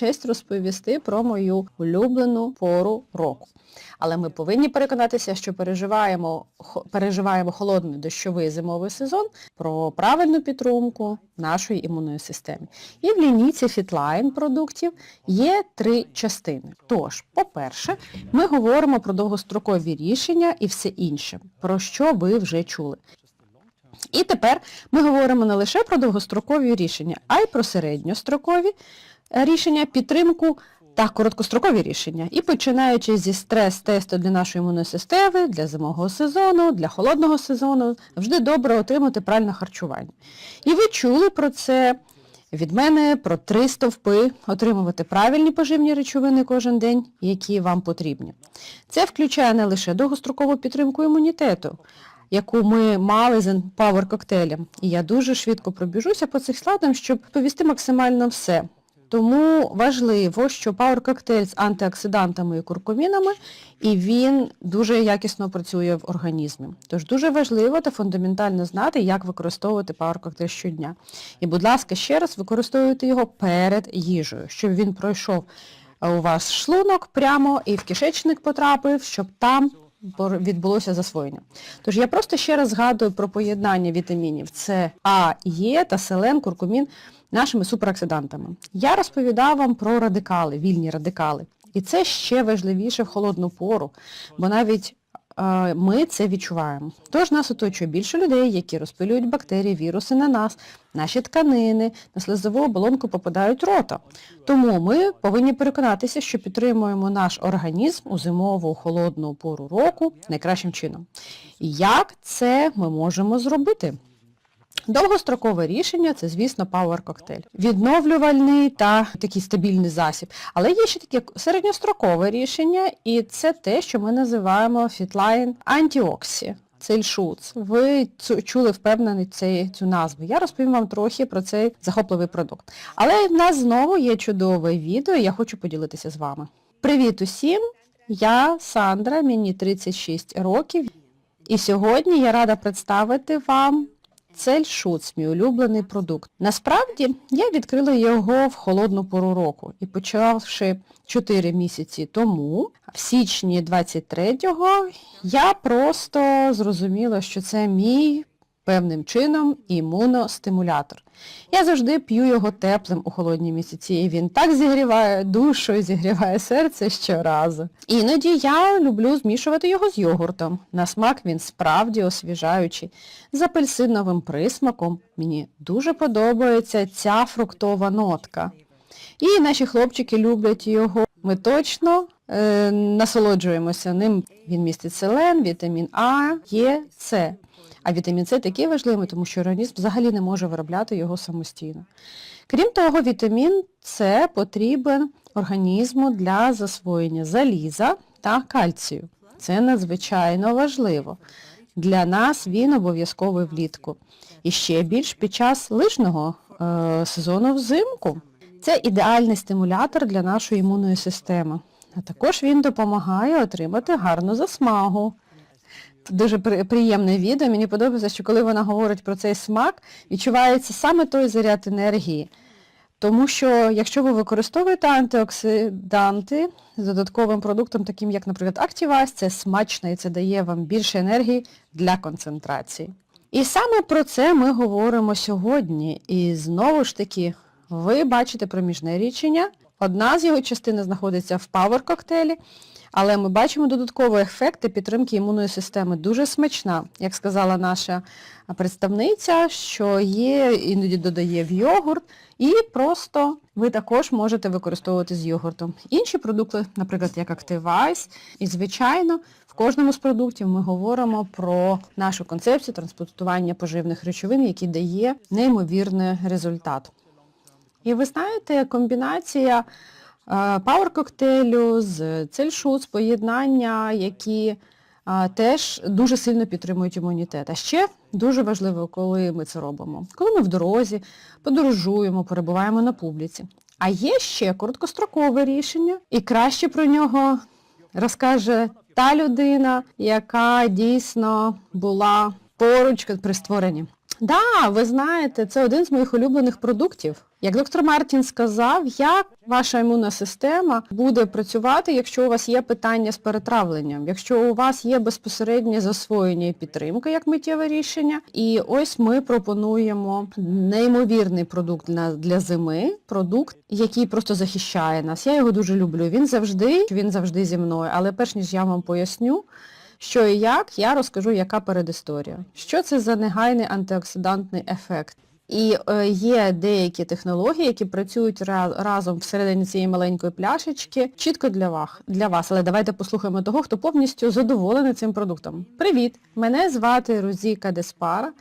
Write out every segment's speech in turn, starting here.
честь розповісти про мою улюблену пору року. Але ми повинні переконатися, що переживаємо, переживаємо холодний дощовий зимовий сезон про правильну підтримку нашої імунної системи. І в лінійці Fitline продуктів є три частини. Тож, по-перше, ми говоримо про довгострокові рішення і все інше, про що ви вже чули. І тепер ми говоримо не лише про довгострокові рішення, а й про середньострокові рішення, підтримку та короткострокові рішення. І починаючи зі стрес-тесту для нашої імунної системи, для зимового сезону, для холодного сезону, завжди добре отримати правильне харчування. І ви чули про це від мене, про три стовпи, отримувати правильні поживні речовини кожен день, які вам потрібні. Це включає не лише довгострокову підтримку імунітету, яку ми мали з Power коктейлем. І я дуже швидко пробіжуся по цих слайдам, щоб повісти максимально все. Тому важливо, що Power коктейль з антиоксидантами і куркумінами, і він дуже якісно працює в організмі. Тож дуже важливо та фундаментально знати, як використовувати Power коктейль щодня. І, будь ласка, ще раз використовуйте його перед їжею, щоб він пройшов е, у вас шлунок прямо і в кишечник потрапив, щоб там відбулося засвоєння. Тож я просто ще раз згадую про поєднання вітамінів С, А, Е та селен, куркумін нашими супероксидантами. Я розповідав вам про радикали, вільні радикали. І це ще важливіше в холодну пору, бо навіть ми це відчуваємо. Тож нас оточує більше людей, які розпилюють бактерії, віруси на нас, наші тканини, на слизову оболонку попадають рота. Тому ми повинні переконатися, що підтримуємо наш організм у зимову холодну пору року найкращим чином. Як це ми можемо зробити? Довгострокове рішення це, звісно, Power коктейль. Відновлювальний та такий стабільний засіб. Але є ще таке середньострокове рішення, і це те, що ми називаємо Fitline Antioxy. Цельшуц. Ви чули впевнений цей, цю назву. Я розповім вам трохи про цей захопливий продукт. Але в нас знову є чудове відео, і я хочу поділитися з вами. Привіт усім! Я Сандра, мені 36 років. І сьогодні я рада представити вам Цельшуц, мій улюблений продукт. Насправді, я відкрила його в холодну пору року і почавши 4 місяці тому, в січні 23-го, я просто зрозуміла, що це мій певним чином імуностимулятор. Я завжди п'ю його теплим у холодні місяці, і він так зігріває душу і зігріває серце щоразу. Іноді я люблю змішувати його з йогуртом. На смак він справді освіжаючий, з апельсиновим присмаком. Мені дуже подобається ця фруктова нотка. І наші хлопчики люблять його. Ми точно е, насолоджуємося ним. Він містить селен, вітамін А, Е, С. А вітамін С такий важливий, тому що організм взагалі не може виробляти його самостійно. Крім того, вітамін С потрібен організму для засвоєння заліза та кальцію. Це надзвичайно важливо. Для нас він обов'язковий влітку. І ще більш під час лижного е, сезону взимку. Це ідеальний стимулятор для нашої імунної системи. А також він допомагає отримати гарну засмагу. Дуже приємне відео. Мені подобається, що коли вона говорить про цей смак, відчувається саме той заряд енергії. Тому що якщо ви використовуєте антиоксиданти з додатковим продуктом, таким як, наприклад, Activase, це смачно і це дає вам більше енергії для концентрації. І саме про це ми говоримо сьогодні. І знову ж таки, ви бачите проміжне рішення. Одна з його частин знаходиться в Power коктейлі, але ми бачимо додаткові ефекти підтримки імунної системи. Дуже смачна, як сказала наша представниця, що є, іноді додає в йогурт, і просто ви також можете використовувати з йогуртом. Інші продукти, наприклад, як Activise, і звичайно, в кожному з продуктів ми говоримо про нашу концепцію транспортування поживних речовин, який дає неймовірний результат. І ви знаєте, комбінація пауер коктейлю з цельшуц, поєднання, які теж дуже сильно підтримують імунітет. А ще дуже важливо, коли ми це робимо. Коли ми в дорозі, подорожуємо, перебуваємо на публіці. А є ще короткострокове рішення, і краще про нього розкаже та людина, яка дійсно була поруч при створенні. Да, ви знаєте, це один з моїх улюблених продуктів. Як доктор Мартін сказав, як ваша імунна система буде працювати, якщо у вас є питання з перетравленням, якщо у вас є безпосереднє засвоєння і підтримка як миттєве рішення. І ось ми пропонуємо неймовірний продукт для, для зими, продукт, який просто захищає нас. Я його дуже люблю. Він завжди, він завжди зі мною, але перш ніж я вам поясню, що і як, я розкажу, яка передісторія. Що це за негайний антиоксидантний ефект? І е, є деякі технології, які працюють разом всередині цієї маленької пляшечки, чітко для вас. Але давайте послухаємо того, хто повністю задоволений цим продуктом. Привіт! Мене звати Розіка Деспара.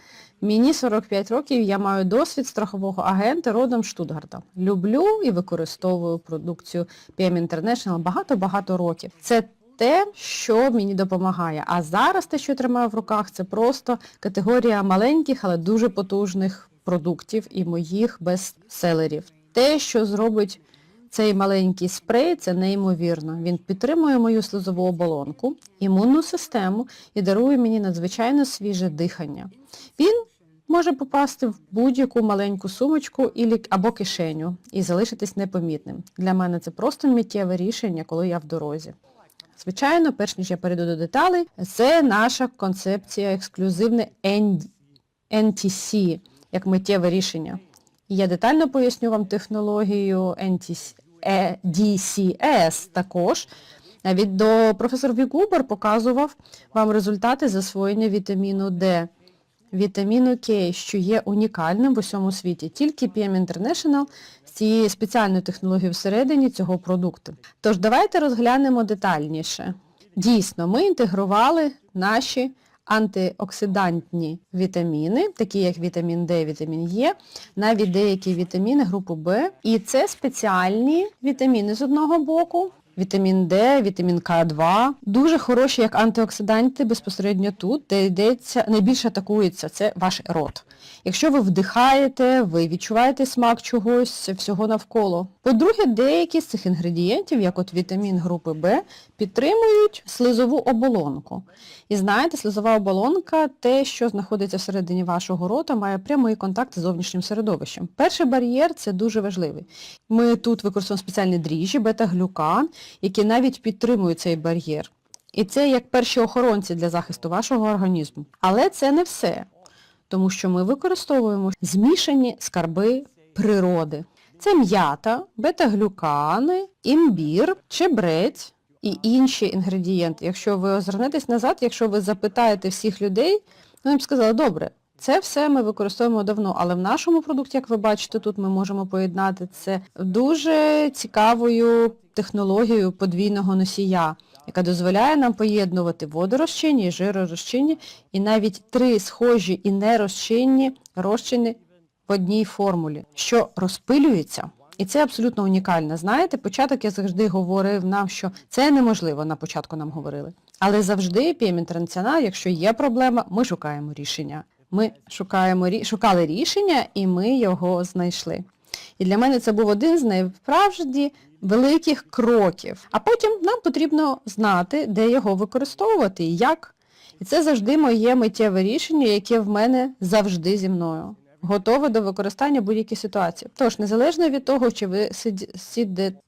Мені 45 років, я маю досвід страхового агента родом з Штутгарта. Люблю і використовую продукцію PM International багато-багато років. Це те, що мені допомагає. А зараз те, що я тримаю в руках, це просто категорія маленьких, але дуже потужних продуктів і моїх бестселерів. Те, що зробить цей маленький спрей, це неймовірно. Він підтримує мою слизову оболонку, імунну систему і дарує мені надзвичайно свіже дихання. Він може попасти в будь-яку маленьку сумочку або кишеню і залишитись непомітним. Для мене це просто миттєве рішення, коли я в дорозі. Звичайно, перш ніж я перейду до деталей, це наша концепція ексклюзивне NTC, як миттєве рішення. Я детально поясню вам технологію DCS також. Навіть до професор Вікубер показував вам результати засвоєння вітаміну D, вітаміну К, що є унікальним в усьому світі. Тільки PM International з цією спеціальною технологією всередині цього продукту. Тож давайте розглянемо детальніше. Дійсно, ми інтегрували наші антиоксидантні вітаміни, такі як вітамін Д, вітамін Е, навіть деякі вітаміни групи Б. І це спеціальні вітаміни з одного боку, вітамін Д, вітамін К2, дуже хороші як антиоксиданти безпосередньо тут, де йдеться, найбільше атакується, це ваш рот. Якщо ви вдихаєте, ви відчуваєте смак чогось всього навколо. По-друге, деякі з цих інгредієнтів, як от вітамін групи Б, підтримують слизову оболонку. І знаєте, слизова оболонка, те, що знаходиться всередині вашого рота, має прямий контакт з зовнішнім середовищем. Перший бар'єр це дуже важливий. Ми тут використовуємо спеціальні дріжджі, бета-глюкан, які навіть підтримують цей бар'єр. І це як перші охоронці для захисту вашого організму. Але це не все, тому що ми використовуємо змішані скарби природи. Це м'ята, бета-глюкани, імбір, чебрець і інші інгредієнти. Якщо ви озирнетесь назад, якщо ви запитаєте всіх людей, вони б сказали, добре, це все ми використовуємо давно, але в нашому продукті, як ви бачите, тут ми можемо поєднати це дуже цікавою технологією подвійного носія, яка дозволяє нам поєднувати водорозчинні і жиророзчинні, і навіть три схожі і нерозчинні розчини в одній формулі, що розпилюється. І це абсолютно унікально. Знаєте, початок я завжди говорив нам, що це неможливо, на початку нам говорили. Але завжди PM International, якщо є проблема, ми шукаємо рішення. Ми шукаємо, шукали рішення і ми його знайшли. І для мене це був один з найправді великих кроків. А потім нам потрібно знати, де його використовувати і як. І це завжди моє миттєве рішення, яке в мене завжди зі мною. Готове до використання будь-якій ситуації. Тож, незалежно від того, чи ви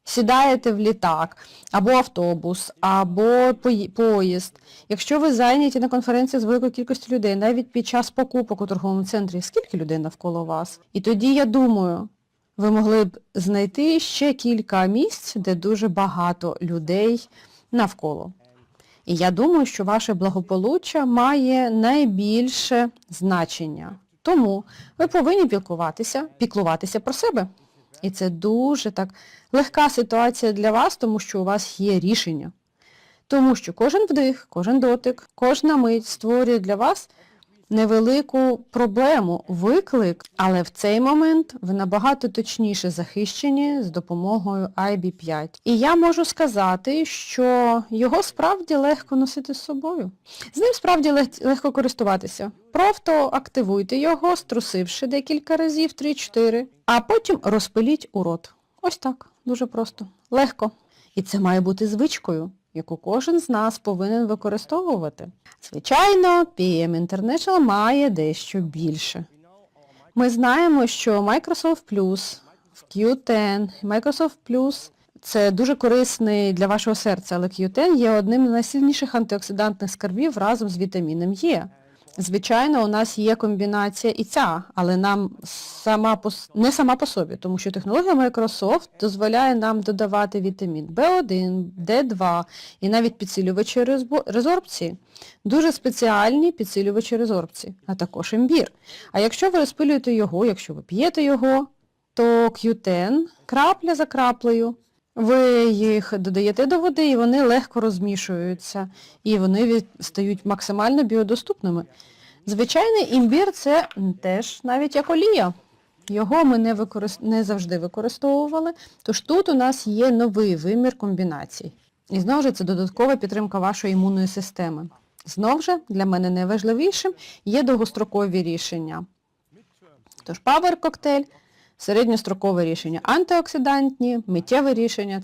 сідаєте в літак, або автобус, або пої- поїзд, якщо ви зайняті на конференції з великою кількістю людей, навіть під час покупок у торговому центрі, скільки людей навколо вас? І тоді, я думаю, ви могли б знайти ще кілька місць, де дуже багато людей навколо. І я думаю, що ваше благополуччя має найбільше значення. Тому ви повинні піклуватися, піклуватися про себе. І це дуже так легка ситуація для вас, тому що у вас є рішення. Тому що кожен вдих, кожен дотик, кожна мить створює для вас невелику проблему, виклик, але в цей момент ви набагато точніше захищені з допомогою IB5. І я можу сказати, що його справді легко носити з собою. З ним справді лег- легко користуватися. Просто активуйте його, струсивши декілька разів, 3-4, а потім розпиліть у рот. Ось так, дуже просто. Легко. І це має бути звичкою, яку кожен з нас повинен використовувати. Звичайно, PM International має дещо більше. Ми знаємо, що Microsoft Plus в Q10, Microsoft Plus. Це дуже корисний для вашого серця, але Q10 є одним з найсильніших антиоксидантних скарбів разом з вітаміном Е. Звичайно, у нас є комбінація і ця, але нам сама по, не сама по собі, тому що технологія Microsoft дозволяє нам додавати вітамін В1, Д2 і навіть підсилювачі резорбції. Дуже спеціальні підсилювачі резорбції, а також імбір. А якщо ви розпилюєте його, якщо ви п'єте його, то Q10 крапля за краплею. Ви їх додаєте до води і вони легко розмішуються, і вони стають максимально біодоступними. Звичайний імбір це теж навіть як олія. Його ми не, використ... не завжди використовували, тож тут у нас є новий вимір комбінацій. І знову ж це додаткова підтримка вашої імунної системи. Знову ж, для мене найважливішим є довгострокові рішення. Тож павер коктейль, середньострокове рішення антиоксидантні, миттєве рішення